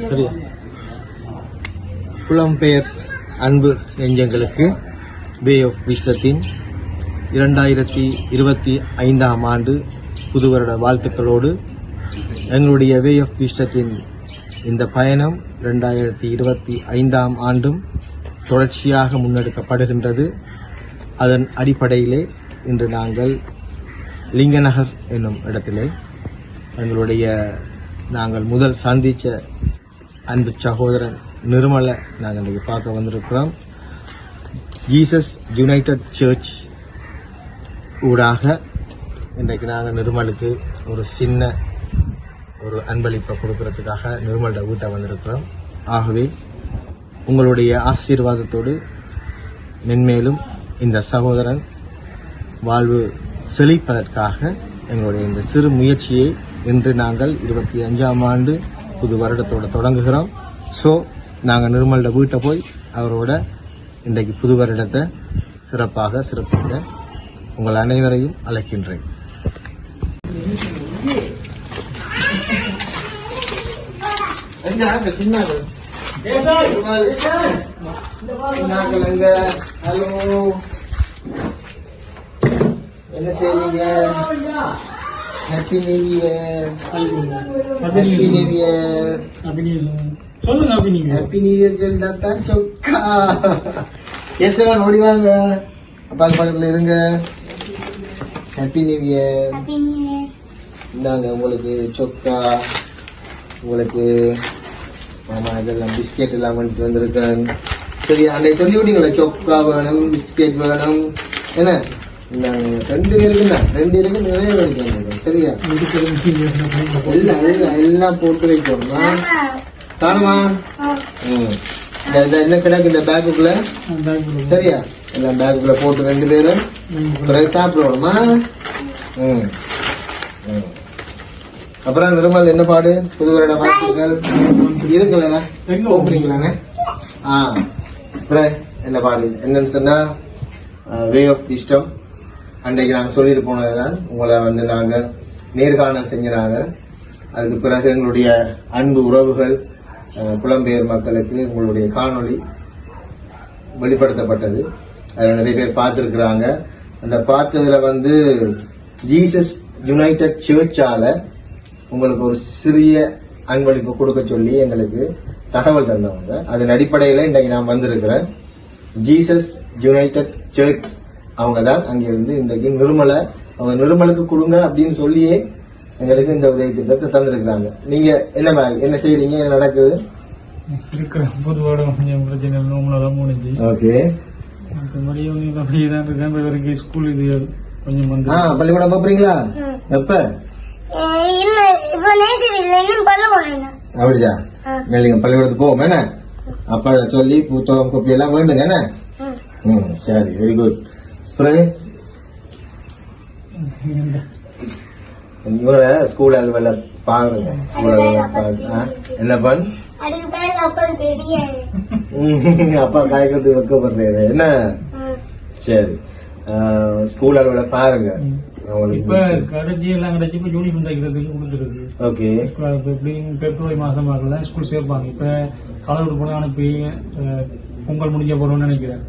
சரியா புலம்பெயர் அன்பு நெஞ்சங்களுக்கு வே ஆஃப் விஷ்டத்தின் இரண்டாயிரத்தி இருபத்தி ஐந்தாம் ஆண்டு புது வருட வாழ்த்துக்களோடு எங்களுடைய வே ஆஃப் விஷ்டத்தின் இந்த பயணம் இரண்டாயிரத்தி இருபத்தி ஐந்தாம் ஆண்டும் தொடர்ச்சியாக முன்னெடுக்கப்படுகின்றது. அதன் அடிப்படையிலே இன்று நாங்கள் லிங்கநகர் என்னும் இடத்திலே எங்களுடைய நாங்கள் முதல் சந்தித்த அன்பு சகோதரன் நிர்மலை நாங்கள் இன்றைக்கி பார்க்க வந்திருக்கிறோம். ஜீசஸ் யுனைடெட் சர்ச் ஊடாக இன்றைக்கு நாங்கள் நிர்மலுக்கு ஒரு சின்ன ஒரு அன்பளிப்பை கொடுக்கறதுக்காக நிர்மலோட வீட்டை வந்திருக்கிறோம். ஆகவே உங்களுடைய ஆசீர்வாதத்தோடு மென்மேலும் இந்த சகோதரன் வாழ்வு செழிப்பதற்காக எங்களுடைய இந்த சிறு முயற்சியை இன்று நாங்கள் இருபத்தி அஞ்சாம் ஆண்டு புது வருடத்தோட தொடங்குகிறோம். ஸோ நாங்கள் நிர்மலோட வீட்டை போய் அவரோட இன்றைக்கு புது வருடத்தை சிறப்பாக சிறப்பிக்க உங்கள் அனைவரையும் அழைக்கின்றேன். ஹலோ என்ன செய்றீங்க? Happy new year happy new year சொல்லுங்க அப்படி நீங்க ஹாப்பி நியூ இயர் சொல்லிட்டா தான் சொக்கா. எஸ்வன் ஓடி வாங்க. அப்பா பக்கத்துல இருங்க. ஹாப்பி நியூ இயர் இந்தாங்க உங்களுக்கு சொக்கா. உங்களுக்கு ஆமா இதெல்லாம் பிஸ்கெட் எல்லாம் பண்ணிட்டு வந்திருக்கேன். சரி அன்னைக்கு சொல்லி விட்டீங்களா சொக்கா வேணும் பிஸ்கெட் வேணும். என்ன? ரெண்டு பேருக்கு தான் ரெண்டு இருக்கு நிறைய பேருக்கு வந்திருக்கேன் சரியா? எல்லாம் எல்லாம் எல்லாம் போட்டு வைக்கணுமா காணுமா ம். இந்த என்ன கிடக்கு இந்த பேக்குக்குள்ள? சரியா? எல்லாம் பேக்குக்குள்ள போட்டு ரெண்டு பேரும் பிறகு சாப்பிடுவோமா ம். ம். அப்புறம் நிருமல் என்ன பாடு? புது வருட வாழ்த்துக்கள் இருக்குல்லண்ணா கூப்பிடுறீங்களாண்ணே ஆ. அப்புறம் என்ன பாடு? என்னன்னு சொன்னா வே ஆஃப் இஷ்டம் அன்றைக்கு நாங்கள் சொல்லிட்டு போனதுதான் உங்களை வந்து நாங்கள் நேர்காணல் செஞ்சினாங்க அதுக்கு பிறகு எங்களுடைய அன்பு உறவுகள் புலம்பெயர் மக்களுக்கு உங்களுடைய காணொளி வெளிப்படுத்தப்பட்டது. அதில் நிறைய பேர் பார்த்துருக்குறாங்க. அந்த பார்த்ததில் வந்து ஜீசஸ் யுனைடெட் சர்ச்சால உங்களுக்கு ஒரு சிறிய அன்பளிப்பு கொடுக்க சொல்லி எங்களுக்கு தகவல் தந்தவங்க. அதன் அடிப்படையில் இன்றைக்கு நான் வந்திருக்கிறேன். ஜீசஸ் யுனைடெட் சர்ச் அவங்க தான் அங்கிருந்து இன்றைக்கு நிர்மலை. அவங்க நிர்மலுக்கு கொடுங்க அப்படின்னு சொல்லியே எங்களுக்கு இந்த உதவி திட்டத்தை தந்திருக்கிறாங்க. நீங்க என்ன மாதிரி என்ன செய்றீங்க என்ன நடக்குது? இருக்கிற பொதுவோட கொஞ்சம் பிரச்சனை நோம்பலாம் முடிஞ்சு. ஓகே. மற்றபடி அப்படியே தான் இருக்கேன் ஸ்கூல் இது கொஞ்சம் வந்து. ஆ பள்ளிக்கூடம் போறீங்களா? எப்ப? அப்படியா? நீங்க பள்ளிக்கூடத்துக்கு போவோம் என்ன? அப்பா சொல்லி புத்தகம் கோப்பி எல்லாம் வேண்டுங்க என்ன? ம். சரி வெரி குட் பிறகு இவரை ஸ்கூல் அலுவல பாருங்க. ஸ்கூல் அலுவல என்ன பண்? அப்பா காய்க்கிறது வைக்கப்படுறாரு என்ன? சரி. ஸ்கூல் அலுவல பாருங்க. இப்ப கடைச்சி எல்லாம் கிடைச்சி இப்ப யூனிஃபார்ம் தைக்கிறதுக்கு கொடுத்துருக்கு ஓகே. எப்படியும் பிப்ரவரி மாசம் ஆகல ஸ்கூல் சேர்ப்பாங்க. இப்ப கலர் போட அனுப்பி பொங்கல் முடிஞ்ச போறோம்னு நினைக்கிறேன்.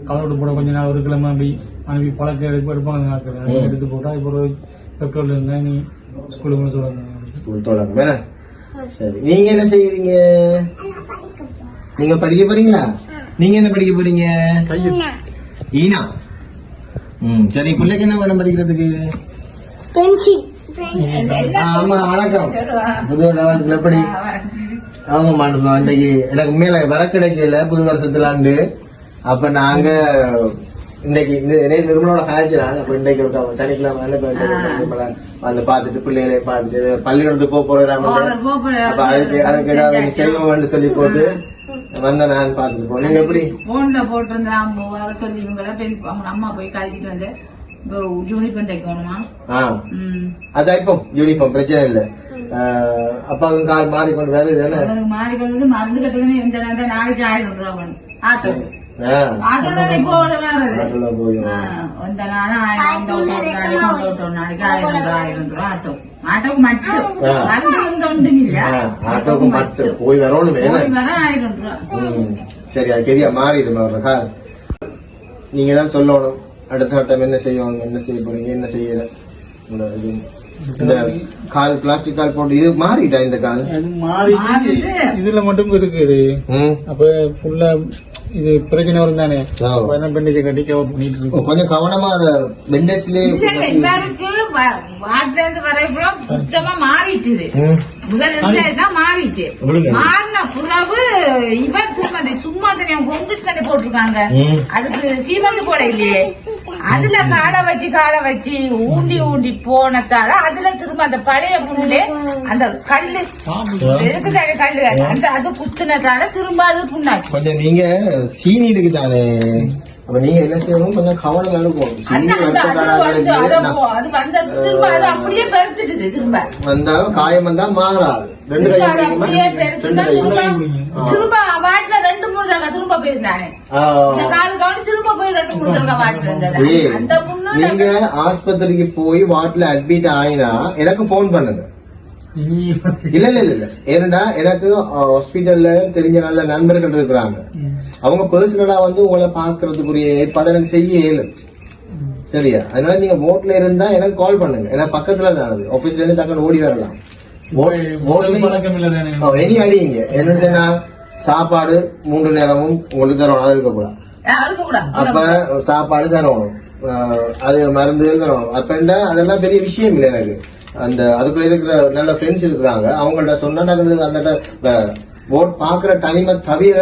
ம் கலர் போட கொஞ்ச நாள் ஒரு கிழமை அப்படி அனுப்பி பழக்க எடுப்பு எடுப்பாங்க நாட்கள். எடுத்து போட்டா இப்போ ஒரு பெட்ரோல் இருந்தா நீ ஸ்கூலுக்கு சொல்லுங்க ஸ்கூல் தொடங்க. என்ன சரி. நீங்க என்ன செய்யறீங்க? நீங்க படிக்க போறீங்களா? நீங்க என்ன படிக்க போறீங்க? ஈனா. ம் சரி. பிள்ளைக்கு என்ன வேணும் படிக்கிறதுக்கு? பென்சில். ஆ, ஆமா வணக்கம். புது வருடத்துக்கு எப்படி? ஆமாம்மா அன்றைக்கு எனக்கு மேல வர கிடைக்கல. புது வருஷத்துல ஆண்டு. அப்ப நாங்க இன்னைக்கு நிர்மலோட காய்ச்சல் அப்ப இன்னைக்கு சனிக்கிழமை வந்து வந்து பார்த்துட்டு பிள்ளைகளை பார்த்துட்டு பள்ளிக்கூடத்துக்கு போக போறாங்க அப்ப அதுக்கு சொல்லி போட்டு வந்தேன் நான் பார்த்துட்டு போனேன். எப்படி? போன்ல போட்டிருந்தா வர சொல்லி இவங்கள பெண் அவங்க அம்மா போய் கழிச்சிட்டு வந்து யூனிஃபார்ம் தைக்கணுமா? அதான் இப்போ யூனிஃபார்ம் பிரச்சனை இல்ல. அப்பாவுக்கும் கால் மாறி கொண்டு அவருக்கு மாறிக்கொண்டு மருந்து கட்டுதுன்னு இந்த நேரத்தை நாளைக்கு ஆயிரம் ரூபா ஆட்டோ ஆட்டோக்கு மட்டும் போய் வரணும். சரி அது பெரிய மாறிடும் அவர்களா நீங்க தான் சொல்லணும். அடுத்த கட்டம் என்ன செய்யணும் என்ன செய்ய போறீங்க என்ன செய்யல? இந்த கால் பிளாஸ்டிக் கால் போட்டு இது மாறிட்டா இந்த கால்? மாறி. இதுல மட்டும் இருக்குது. அப்ப ஃபுல்லா இது பிரச்சனை வரும் தானே பெண்டேஜ் கட்டி கவர் பண்ணிட்டு இருக்கோம் கொஞ்சம் கவனமா அத பெண்டேஜ்லயே சுத்தமா மாறிட்டுது. ம். முதல்ல இருந்தது தான் மாறிட்டு. மாறின புறவு இவன் திரும்ப அந்த சும்மா தனியா கொண்டுட்டு தானே போட்டிருக்காங்க. அதுக்கு சீமந்து போட இல்லையே. அதுல காலை வச்சு காலை வச்சு ஊண்டி ஊண்டி போனதால அதுல திரும்ப அந்த பழைய புண்ணுல அந்த கல்லு. இருக்குதானே கல்லு? அந்த அது குத்துனதால திரும்ப அது புண்ணாச்சு. கொஞ்சம் நீங்க சீனி இருக்குதானே? அப்ப நீங்க என்ன செய்யணும்? கொஞ்சம் கவனமா இருக்கும் சீனி வந்து காயம் வந்தா மாறாது. ரெண்டு கையும் அப்படியே ரெண்டு பெருத்துதான் கையும் திரும்ப திரும்ப வாட்டில ரெண்டு மூணு தடவை திரும்ப போயிருந்தானே. ஆ. இந்த கால் கவனி திரும்ப போய் ரெண்டு மூணு தடவை வாட்டில இருந்தது ஏய், அந்த புண்ணு நீங்க ஆஸ்பத்திரிக்கு போய் வார்ட்ல அட்மிட் ஆயினா எனக்கு போன் பண்ணுங்க. இல்ல இல்ல இல்ல இல்ல. ஏன்னா எனக்கு ஹாஸ்பிட்டல்ல தெரிஞ்ச நல்ல நண்பர்கள் இருக்கிறாங்க. அவங்க பர்சனலா வந்து உங்களை பாக்குறதுக்குரிய ஏற்பாடு எனக்கு செய்ய இயலும் சரியா? அதனால நீங்க போட்ல இருந்தா எனக்கு கால் பண்ணுங்க. ஏன்னா பக்கத்துல தான் அது. ஆபீஸ்ல இருந்து டக்குனு ஓடி வரலாம். எனி அடிங்க. என்னன்னு சொன்னா சாப்பாடு மூன்று நேரமும் உங்களுக்கு தரணும். இருக்கக்கூடாது. அப்ப சாப்பாடு தரணும். அது மருந்து தரணும் அப்ப அதெல்லாம் பெரிய விஷயம் இல்லை எனக்கு. அந்த அதுக்குள்ள இருக்கிற நல்ல ஃப்ரெண்ட்ஸ் இருக்கிறாங்க. அவங்கள்ட்ட சொன்னா அந்த போட் பாக்குற டைமை தவிர.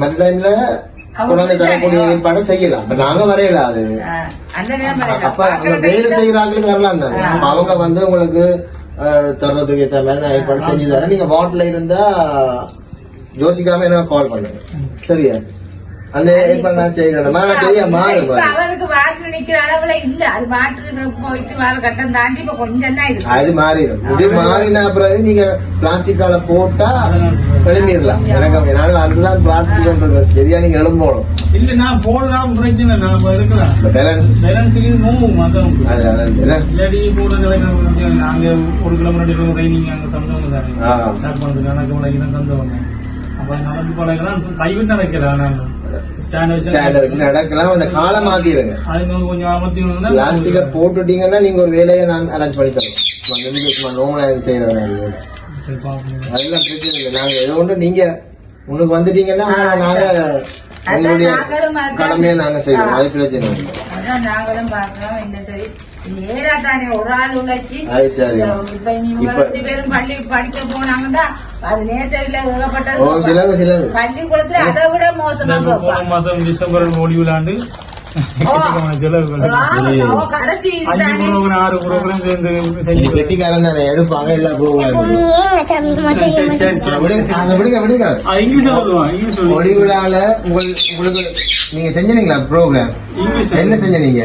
மற்ற டைம்ல கொண்டாந்து தரக்கூடிய ஏற்பாடு செய்யலாம். இப்ப நாங்க வரையல அது. அப்ப அவங்க வேலை செய்யறாங்களுக்கு வரலாம் அவங்க வந்து உங்களுக்கு தர்றதுக்கு ஏத்த மாதிரி நான் ஏற்பாடு செஞ்சு தரேன். நீங்க வாட்ல இருந்தா யோசிக்காம எனக்கு கால் பண்ணுங்க. சரியா? அந்த ஏற்பாடு நான் செய்யணுமா இப்ப. அவருக்கு வாட்டில நிக்கிற அளவுல இல்ல. அது வாட்டுக்கு போயிட்டு வர கட்டம் தாண்டி இப்ப கொஞ்சம் தான் இருக்கு. அது மாறிடும். இது மாறின பிறகு நீங்க பிளாஸ்டிக்கால போட்டா எழும்பிடலாம் எனக்கு அதுதான் பிளாஸ்டிக் சரியா நீங்க எழும்பணும். இல்ல நான் போடலாம் பிரச்சனை நான் இருக்கலாம் இந்த பேலன்ஸ் பேலன்ஸுக்கு மூவ் அதான் கூட நிலைக்கு நாங்க ஒரு கிலோமீட்டர் நீங்க அங்க தந்தவங்க தானே பண்றது கணக்கு மலைக்கு தந்தவங்க அப்ப நடந்து பழகலாம். கைவிட்டு நடக்கலாம் நாங்க ஸ்டாண்ட் வச்சு நடக்கலாம் அந்த காலை மாத்திடுங்க பிளாஸ்டிக்க போட்டுட்டீங்கன்னா நீங்க ஒரு வேலையை நான் அரேஞ்ச் பண்ணி சும்மா நோமலா செய்யற வேலை சரி பாப்போம் அதெல்லாம் பிரச்சனை இல்லை நாங்க ஏதோ ஒன்று நீங்க உனக்கு வந்துட்டீங்கன்னா நாங்க உங்களுடைய கடமையை நாங்க செய்வோம் அது பிரச்சனை இல்லை நாங்களும் சரி நேரா தானே ஒரு ஆள் உழைச்சி இப்ப நீங்க ரெண்டு பேரும் பள்ளி படிக்க போனாங்கன்னா அது நேசரில ஓ ஏகப்பட்டது பள்ளிக்கூடத்துல அதை விட மோசமா இந்த போன. மாசம் டிசம்பர் செஞ்சு கெட்டிக்காரன் தானே எடுப்பாங்க எல்லா ப்ரோக்ராம் சரி, சரி, சரி. விடுங்க விடுங்க ஆ, இங்கிலீஷ் சொல்லுவான் இங்கிலீஷ் சொல்லுவான் ஒளி விழால உங்கள் உங்களுக்கு நீங்க செஞ்சீங்களா ப்ரோக்ராம் இங்கிலீஷ் என்ன செஞ்சீங்க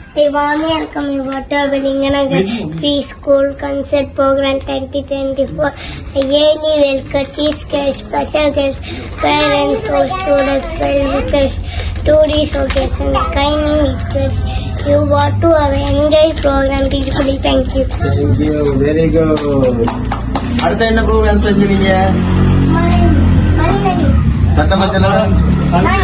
இது இரு, இரு சொல்லுங்க welcome you Watervillinganagar Preschool Concert Program 2024. I really welcome chief guest, special guest, parents, or students, well wishers, tourists, showcase, and kindly request you want to have enjoy program beautifully. Thank you. Thank you very good அடுத்த என்ன program சத்தமா சொல்லுங்க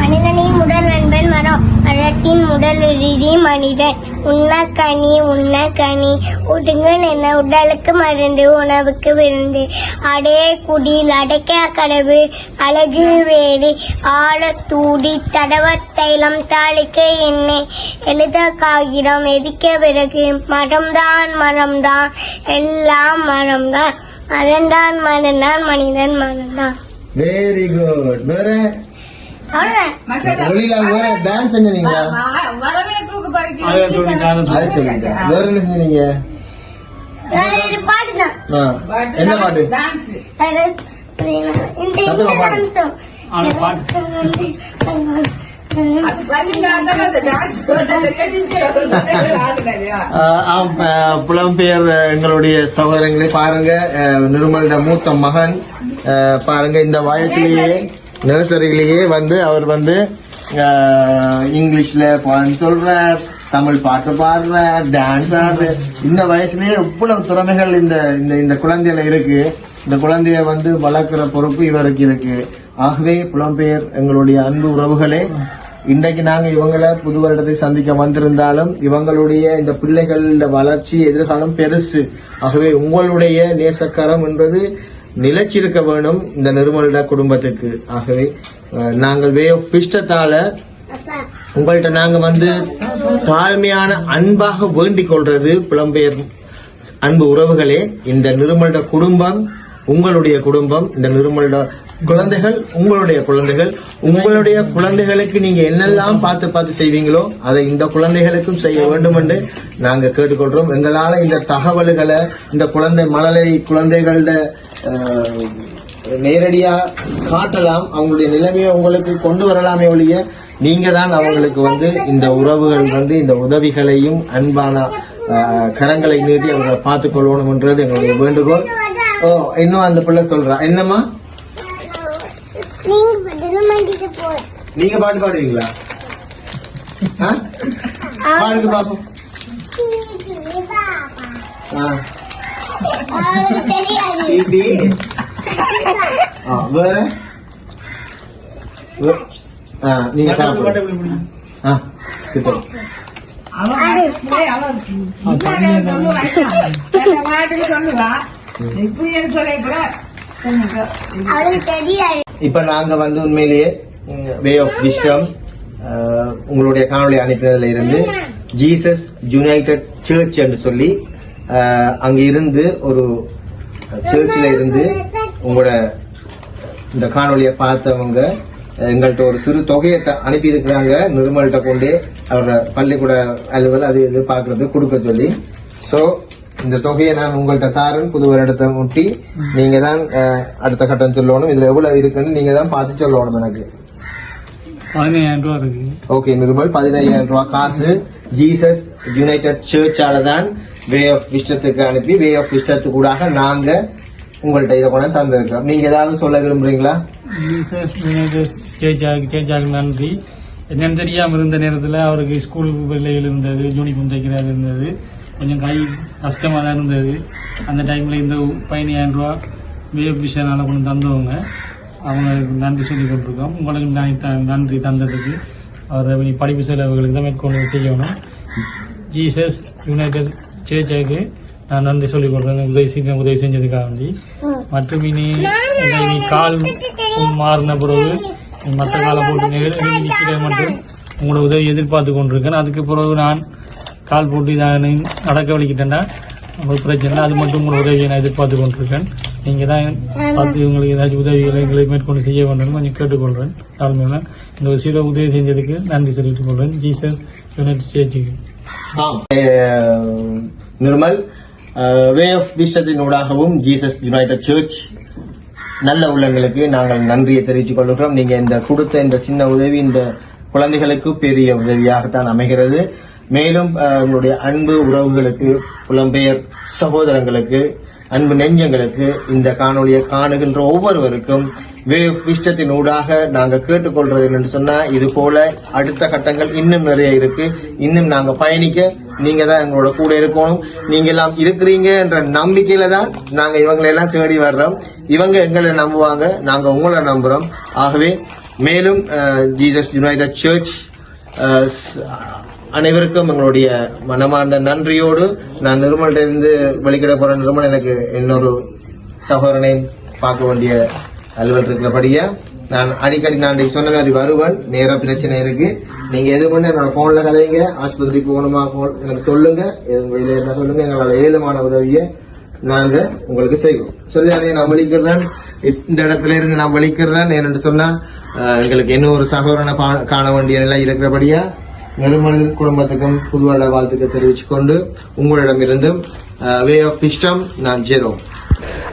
மனிதனின் முதல் நண்பன் மரம் மரத்தின் முதல் ரீதி மனிதன். உண்ண கனி உண்ண கனி. உடுங்கன் என்ன உடலுக்கு மருந்து உணவுக்கு விருந்து. அடைய குடில் அடைக்க கடவு அழகு வேலி ஆழத்தூடி தடவ தைலம் தாளிக்க எண்ணெய் எழுத காகிதம் எதிக்க பிறகு மரம்தான் மரம்தான் எல்லாம் மரம்தான். மரம்தான் மரம்தான் மனிதன் மரம்தான். வெரி குட் டான்ஸ் செஞ்சீங்களா அதை சொல்லுங்க. வேற என்ன செஞ்சீங்க. என்ன பாட்டு? புலம்பெயர் எங்களுடைய சகோதரங்களை பாருங்க நிருமலிட மூத்த மகன் பாருங்க இந்த வயசுலயே நர்சரியிலேயே வந்து அவர் வந்து இங்கிலீஷில் இங்கிலீஷ்ல பாடம் தமிழ் பாட்டு பாடுறார் டான்ஸ் ஆடுற இந்த வயசுலேயே இவ்வளவு திறமைகள் இந்த இந்த இந்த குழந்தையில இருக்கு. இந்த குழந்தைய வந்து வளர்க்குற பொறுப்பு இவருக்கு இருக்கு. ஆகவே புலம்பெயர் எங்களுடைய அன்பு உறவுகளே இன்றைக்கு நாங்கள் இவங்களை புது வருடத்தை சந்திக்க வந்திருந்தாலும் இவங்களுடைய இந்த பிள்ளைகளில் வளர்ச்சி எதிர்காலம் பெருசு. ஆகவே உங்களுடைய நேசக்கரம் என்பது நிலைச்சிருக்க வேணும் இந்த நிர்மலிட குடும்பத்துக்கு. ஆகவே நாங்கள் வே ஆஃப் இஷ்டத்தால உங்கள்கிட்ட நாங்க வந்து தாழ்மையான அன்பாக வேண்டிக் கொள்றது புலம்பெயர் அன்பு உறவுகளே இந்த நிருமலட குடும்பம் உங்களுடைய குடும்பம் இந்த நிருமலிட குழந்தைகள் உங்களுடைய குழந்தைகள் உங்களுடைய குழந்தைகளுக்கு நீங்க என்னெல்லாம் பார்த்து பார்த்து செய்வீங்களோ அதை இந்த குழந்தைகளுக்கும் செய்ய வேண்டும் என்று நாங்க கேட்டுக்கொள்றோம். எங்களால இந்த தகவல்களை இந்த குழந்தை மழலை குழந்தைகளோட நேரடியா காட்டலாம் அவங்களுடைய நிலைமையை உங்களுக்கு கொண்டு வரலாமே ஒழிய நீங்க தான் அவங்களுக்கு வந்து இந்த உறவுகள் வந்து இந்த உதவிகளையும் அன்பான கரங்களை நீட்டி அவங்களை பார்த்துக் கொள்ளணும்ன்றது எங்களுடைய வேண்டுகோள். ஓ இன்னும் அந்த பிள்ளை சொல்றா. என்னம்மா? நீங்க பாட்டு பாடுவீங்களா? ஆ? பாடுங்க பாப்போம். ஆ, வேற? நீங்க சாப்பிடுங்க. ஆ சூப்பர் அவருக்கு தெரியாது இப்ப நாங்க வந்து உண்மையிலேயே வே ஆஃப் விஸ்டம் உங்களுடைய காணொளி அனுப்பினதுல இருந்து ஜீசஸ் யுனைடெட் சர்ச் என்று சொல்லி அங்க இருந்து ஒரு சர்ச்சில் இருந்து உங்களோட இந்த காணொளியை பார்த்தவங்க எங்கள்கிட்ட ஒரு சிறு தொகையை த- அனுப்பியிருக்கிறாங்க. நிர்மல்கிட்ட கொண்டு அவரோட பள்ளிக்கூட அலுவல் அது இது பார்க்கறது கொடுக்க சொல்லி. சோ இந்த தொகையை நான் உங்கள்கிட்ட தாரன். புது வருடத்தை முட்டி நீங்க தான் அடுத்த கட்டம் சொல்லணும். இதுல எவ்வளவு இருக்குன்னு நீங்க தான் பார்த்து சொல்லணும் எனக்கு. பதினையாயிரம் ரூபா இருக்கு. ஓகே நிர்மல் பதினையாயிரம் ரூபாய் காசு. ஜீசஸ் யுனைடெட் சர்ச்சால தான் வே ஆஃப் விஷ்டத்துக்கு அனுப்பி வே ஆஃப் விஷ்டத்துக்கு கூடாக நாங்க உங்கள்கிட்ட இதை கொண்டு வந்து தந்திருக்கோம் நீங்க ஏதாவது சொல்ல விரும்புறீங்களா? ஜீசஸ் யுனைடெட் சேஜாக்கு நன்றி. என்னன்னு தெரியாம இருந்த நேரத்துல அவருக்கு ஸ்கூல் பிள்ளைகள் இருந்தது யூனிஃபார்ம் தைக்கிறது இருந்தது. கொஞ்சம் கை கஷ்டமாக தான் இருந்தது. அந்த டைமில் இந்த பதினாயிரம் ரூபா வேவ் விஷயனால கொண்டு தந்தவங்க. அவங்களுக்கு நன்றி சொல்லி கொண்டிருக்கோம். உங்களுக்கு நான் த- நன்றி தந்ததுக்கு. அவர் படிப்பு செலவுகளுக்கு தான் மேற்கொண்டு செய்யணும். ஜீசஸ் யுனைடெட் சேர்ச்சுக்கு நான் நன்றி சொல்லிக் கொள்றேன் உதவி செஞ்ச உதவி செஞ்சதுக்காக வேண்டி. மற்றும் இனி இந்த இனி கால் மாறின பிறகு மற்ற காலை போட்டு நிகழ்ச்சி நிற்கிற மட்டும் உங்களோட உதவி எதிர்பார்த்து கொண்டிருக்கேன். அதுக்கு பிறகு நான் கால் போட்டு இதை நடக்க வலிக்கிட்டேன்னா ஒரு பிரச்சனை அது மட்டும் உங்களோட உதவியை நான் எதிர்பார்த்து கொண்டிருக்கேன். நீங்கள் தான் பார்த்து உங்களுக்கு ஏதாச்சும் உதவிகளை எங்களை மேற்கொண்டு செய்ய வேண்டும் கொஞ்சம் கேட்டுக்கொள்கிறேன். தாழ்மையுடன். இந்த ஒரு சில உதவி செஞ்சதுக்கு நன்றி தெரிவித்துக் கொள்கிறேன். ஜீசஸ் யுனைடெட் ஸ்டேட்ஸுக்கு ஆம். நிர்மல் வே ஆஃப் விஷ்டத்தின் ஊடாகவும் ஜீசஸ் யுனைடெட் சர்ச் நல்ல உள்ளங்களுக்கு நாங்கள் நன்றியை தெரிவித்துக் கொள்கிறோம். நீங்கள் இந்த கொடுத்த இந்த சின்ன உதவி இந்த குழந்தைகளுக்கு பெரிய உதவியாகத்தான் அமைகிறது. மேலும் உங்களுடைய அன்பு உறவுகளுக்கு புலம்பெயர் சகோதரங்களுக்கு அன்பு நெஞ்சங்களுக்கு இந்த காணொலியை காணுகின்ற ஒவ்வொருவருக்கும் வேவ் இஷ்டத்தின் ஊடாக நாங்கள் கேட்டுக்கொள்றது என்னன்னு சொன்னால் இது போல அடுத்த கட்டங்கள் இன்னும் நிறைய இருக்கு. இன்னும் நாங்கள் பயணிக்க நீங்க தான் எங்களோட கூட இருக்கணும். நீங்க எல்லாம் இருக்கிறீங்க என்ற நம்பிக்கையில தான் நாங்க இவங்களை எல்லாம் தேடி வர்றோம். இவங்க எங்களை நம்புவாங்க நாங்க உங்களை நம்புறோம். ஆகவே மேலும் ஜீசஸ் யுனைடெட் சர்ச் அனைவருக்கும் எங்களுடைய மனமார்ந்த நன்றியோடு நான் நிர்மலிருந்து வெளிக்கிட போற நிர்மல் எனக்கு இன்னொரு சகோதரனை பார்க்க வேண்டிய அலுவல் இருக்கிறபடியா நான் அடிக்கடி நான் சொன்ன மாதிரி வருவேன் நேர பிரச்சனை இருக்கு. நீங்க எது பண்ண என்னோட போன்ல கதைங்க ஆஸ்பத்திரி போகணுமா எனக்கு சொல்லுங்க எதுவும் சொல்லுங்க எங்களோட ஏழுமான உதவியை நாங்க உங்களுக்கு செய்வோம். சொல்லி அதை நான் வலிக்கிறேன் இந்த இடத்துல இருந்து நான் வலிக்கிறேன் ஏன்னு சொன்னா எங்களுக்கு இன்னும் ஒரு சகோதரனை பா- காண வேண்டிய நிலை இருக்கிறபடியா நிர்மல் குடும்பத்துக்கும் புதுவருட வாழ்த்துக்கள் தெரிவித்துக் கொண்டு உங்களிடமிருந்தும் வே ஆஃப் இஷ்டம் நான் ஜெரோ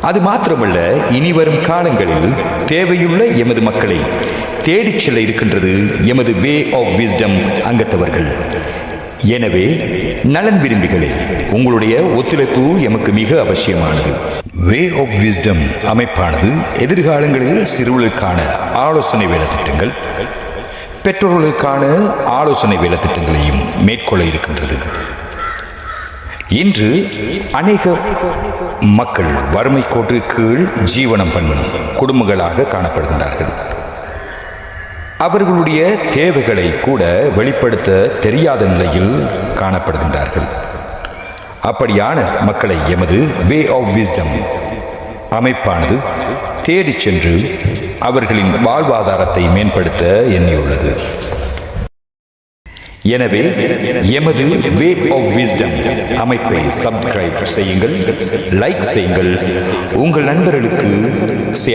அது மாத்திரமல்ல இனி வரும் காலங்களில் தேவையுள்ள எமது மக்களை தேடிச் செல்ல இருக்கின்றது எமது வே ஆஃப் விஸ்டம் அங்கத்தவர்கள். எனவே நலன் விரும்பிகளே உங்களுடைய ஒத்துழைப்பு எமக்கு மிக அவசியமானது. வே ஆஃப் விஸ்டம் அமைப்பானது எதிர்காலங்களில் சிறுவர்களுக்கான ஆலோசனை வேலை திட்டங்கள் பெற்றோர்களுக்கான ஆலோசனை வேலை திட்டங்களையும் மேற்கொள்ள இருக்கின்றது. இன்று அநேக மக்கள் வறுமை கோட்டு கீழ் ஜீவனம் பண்ணும் குடும்பங்களாக காணப்படுகின்றார்கள். அவர்களுடைய தேவைகளை கூட வெளிப்படுத்த தெரியாத நிலையில் காணப்படுகின்றார்கள். அப்படியான மக்களை எமது வே ஆஃப் விஸ்டம் அமைப்பானது தேடிச் சென்று அவர்களின் வாழ்வாதாரத்தை மேம்படுத்த எண்ணியுள்ளது. எனவே எமது வே ஆஃப் விஸ்டம் அமைப்பை சப்ஸ்கிரைப் செய்யுங்கள் லைக் செய்யுங்கள். உங்கள் நண்பர்களுக்கு ஷேர்